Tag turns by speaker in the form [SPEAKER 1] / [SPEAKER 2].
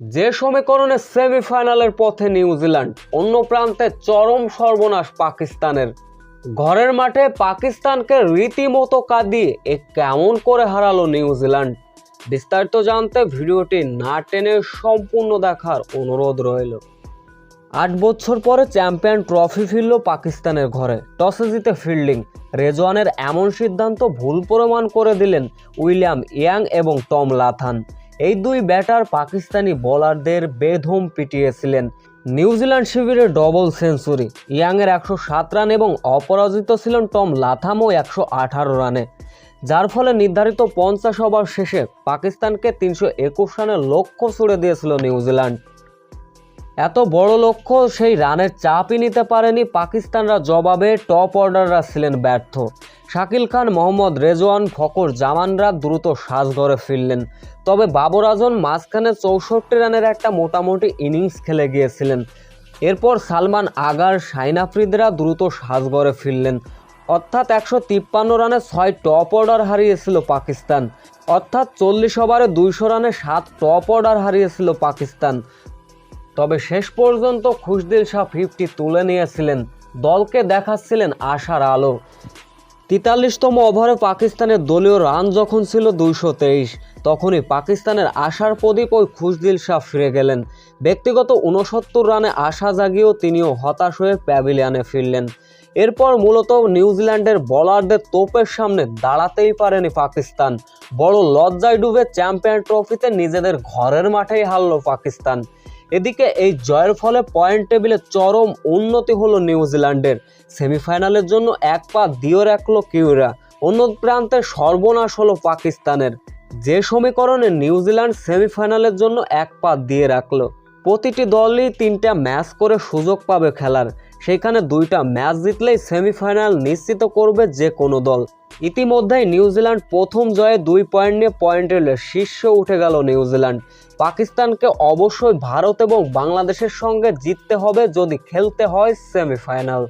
[SPEAKER 1] যে সমীকরণে সেমিফাইনালের পথে নিউজিল্যান্ড, অন্য প্রান্তে চরম সর্বনাশ পাকিস্তানের। ঘরের মাঠে পাকিস্তানকে রীতিমতো কাঁদিয়ে এ কেমন করে হারালো নিউজিল্যান্ড? বিস্তারিত জানতে ভিডিওটি না টেনে সম্পূর্ণ দেখার অনুরোধ রইল। আট বছর পরে চ্যাম্পিয়ন ট্রফি ফিরল পাকিস্তানের ঘরে। টসে জিতে ফিল্ডিং, রেজওয়ানের এমন সিদ্ধান্ত ভুল প্রমাণ করে দিলেন উইলিয়াম ইয়াং এবং টম লাথান। এই দুই ব্যাটার পাকিস্তানি বোলারদের বেধম পিটিয়েছিলেন। নিউজিল্যান্ড শিবিরের ডবল সেঞ্চুরি ইয়াংয়ের একশো সাত রান এবং অপরাজিত ছিলেন টম লাথামও একশো আঠারো রানে। যার ফলে নির্ধারিত পঞ্চাশ ওভার শেষে পাকিস্তানকে তিনশো একুশ রানের লক্ষ্য ছুড়ে দিয়েছিল নিউজিল্যান্ড এত বড় লক্ষ্য, সেই রানের চাপই নিতে পারেনি পাকিস্তানরা জবাবে টপ অর্ডাররা ছিলেন ব্যর্থ। শাকিল খান, মোহাম্মদ রেজওয়ান ফকর জামানরা দ্রুত সাজঘরে ফিরলেন। তবে বাবর আজম মাঝখানে চৌষট্টি রানের একটা মোটামুটি ইনিংস খেলে গিয়েছিলেন। এরপর সালমান আগার, শাইন আফ্রিদরা দ্রুত সাজঘরে ফিরলেন। অর্থাৎ একশো তিপ্পান্ন রানে ছয় টপ অর্ডার হারিয়েছিল পাকিস্তান। অর্থাৎ চল্লিশ ওভারে দুইশো রানে সাত টপ অর্ডার হারিয়েছিল পাকিস্তান। তবে শেষ পর্যন্ত খুশদিল শাহ ফিফটি তুলে নিয়েছিলেন। দলকে দেখাচ্ছিলেন আশার আলো। তেতাল্লিশতম ওভারে পাকিস্তানের দলীয় রান যখন ছিল দুইশো তেইশ, তখনই পাকিস্তানের আশার প্রদীপ ওই খুশদিল শাহ ফিরে গেলেন। ব্যক্তিগত উনসত্তর রানে আশা জাগিয়েও তিনিও হতাশ হয়ে প্যাভিলিয়ানে ফিরলেন। এরপর মূলত নিউজিল্যান্ডের বলারদের তোপের সামনে দাঁড়াতেই পারেনি পাকিস্তান। বড় লজ্জায় ডুবে চ্যাম্পিয়ন ট্রফিতে নিজেদের ঘরের মাঠেই হারল পাকিস্তান। এদিকে এই জয়ের ফলে পয়েন্ট টেবিলে চরম উন্নতি হলো নিউজিল্যান্ডের। সেমিফাইনালের জন্য এক পা দিয়েও রাখল কিউরা। অন্য প্রান্তে সর্বনাশ হলো পাকিস্তানের। যে সমীকরণে নিউজিল্যান্ড সেমিফাইনালের জন্য এক পা দিয়ে রাখল। প্রতিটি দলই তিনটা ম্যাচ করে সুযোগ পাবে খেলার। সেখানে দুইটা ম্যাচ জিতলেই সেমিফাইনাল নিশ্চিত করবে যে কোনো দল। ইতিমধ্যেই নিউজিল্যান্ড প্রথম জয়ে দুই পয়েন্ট নিয়ে পয়েন্ট এলে শীর্ষে উঠে গেল নিউজিল্যান্ড পাকিস্তানকে অবশ্যই ভারত এবং বাংলাদেশের সঙ্গে জিততে হবে যদি খেলতে হয় সেমিফাইনাল।